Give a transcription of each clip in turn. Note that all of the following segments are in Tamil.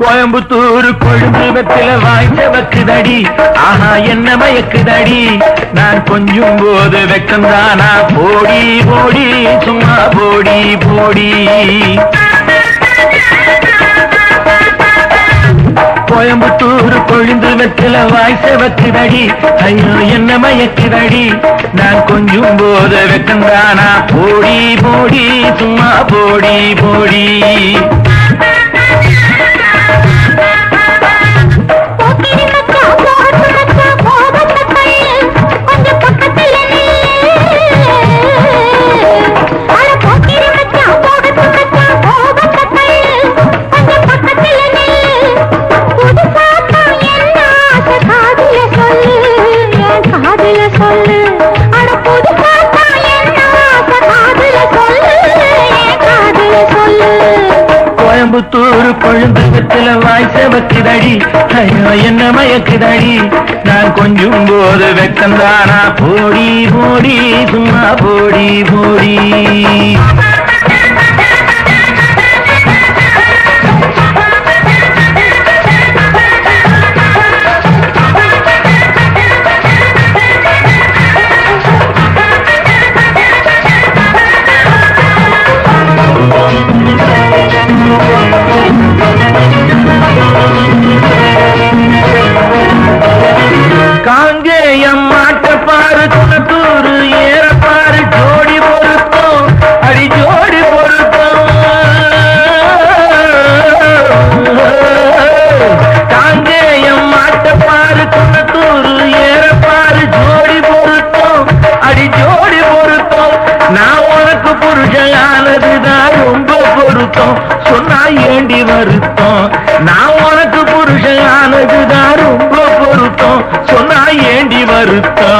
கோயம்புத்தூர் கொழும்பு வெத்தில வாய்ச்ச வக்குதடி ஆஹா என்ன மயக்குதடி நான் கொஞ்சும் போது வெக்கந்தானா போடி போடி சும்மா போடி போடி. கோயம்புத்தூர் கொழுந்து வெத்தில வாய் செவக்குதடி ஐயோ என்ன மயக்குதடி நான் கொஞ்சும் போது வெக்கந்தானா போடி போடி சும்மா போடி போடி. கோயம்புத்தூர் கொழுந்து வெத்தில வாய்ச்ச வக்குதடி ஐயோ என்ன மயக்குதடி. நான் கொஞ்சம் போது வெக்கந்தானா போடி போடி சும்மா போடி போடி.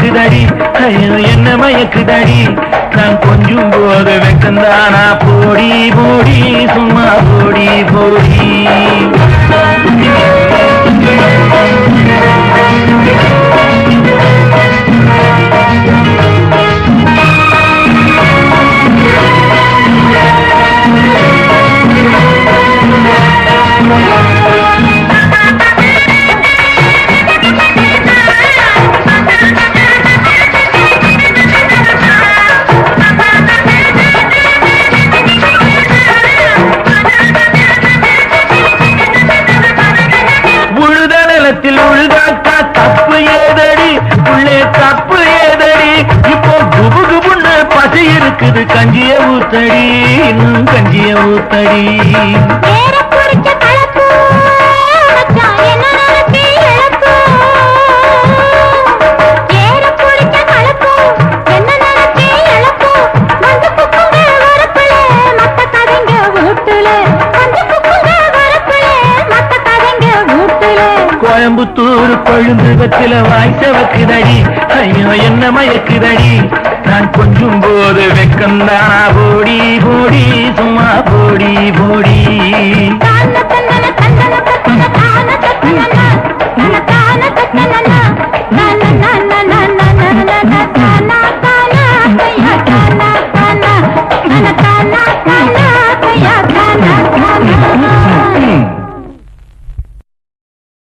மயக்குதடி. என்ன மயக்குதடி. நான் கொஞ்சம் போது வெக்கந்தானா? போடி போடி சும்மா போடி போடி. கஞ்சிய ஊத்தடி இன்னும் கஞ்சிய ஊத்தடி. கோயம்புத்தூர் கொழுந்து வெத்தில வாய்ச்ச வக்குதடி. ஐயோ என்ன மயக்குதடி. நான் கொஞ்சும் போது வெக்கந்தானா போடி போடி சும்மா போடி போடி.